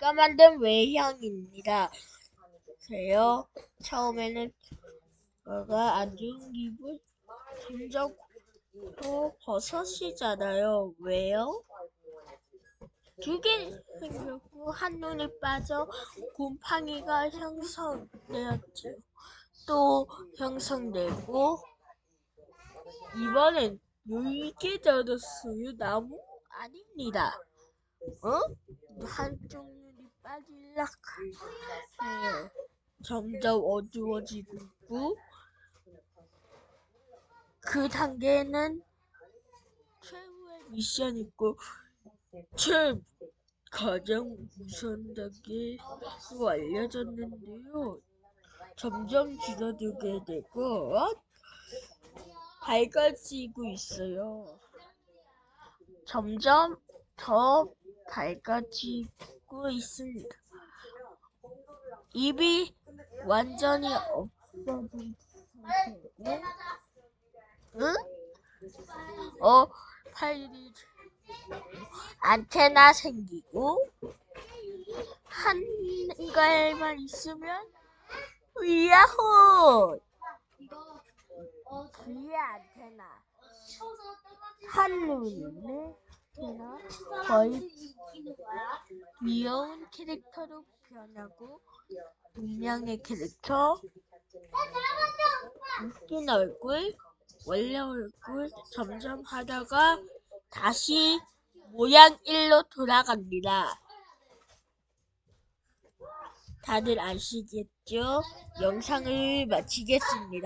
제가 만든 외형입니다. 그래요. 처음에는 뭐가 안 좋은 기분, 점점 또 버섯이잖아요. 왜요? 두 개 생겼고 한눈에 빠져 곰팡이가 형성되었죠. 또 형성되고 이번엔 열개 들었어요. 나무 아닙니다. 어? 한쪽 빠질락 해요. 점점 어두워지고 그 단계는 최후의 미션 있고 최 가장 무서운 단계로 알려졌는데요. 점점 줄어들게 되고 밝아지고 있어요. 점점 더 밝아지고 있습니다. 입이 완전히 없어진 상태고, 응? 어, 팔이 안테나 생기고, 한 갈만 있으면, 야호! 뒤에 안테나, 한눈에 안테나, 거의 귀여운 캐릭터로 변하고 운명의 캐릭터 웃긴 얼굴 원래 얼굴 점점 하다가 다시 모양 일로 돌아갑니다. 다들 아시겠죠? 영상을 마치겠습니다.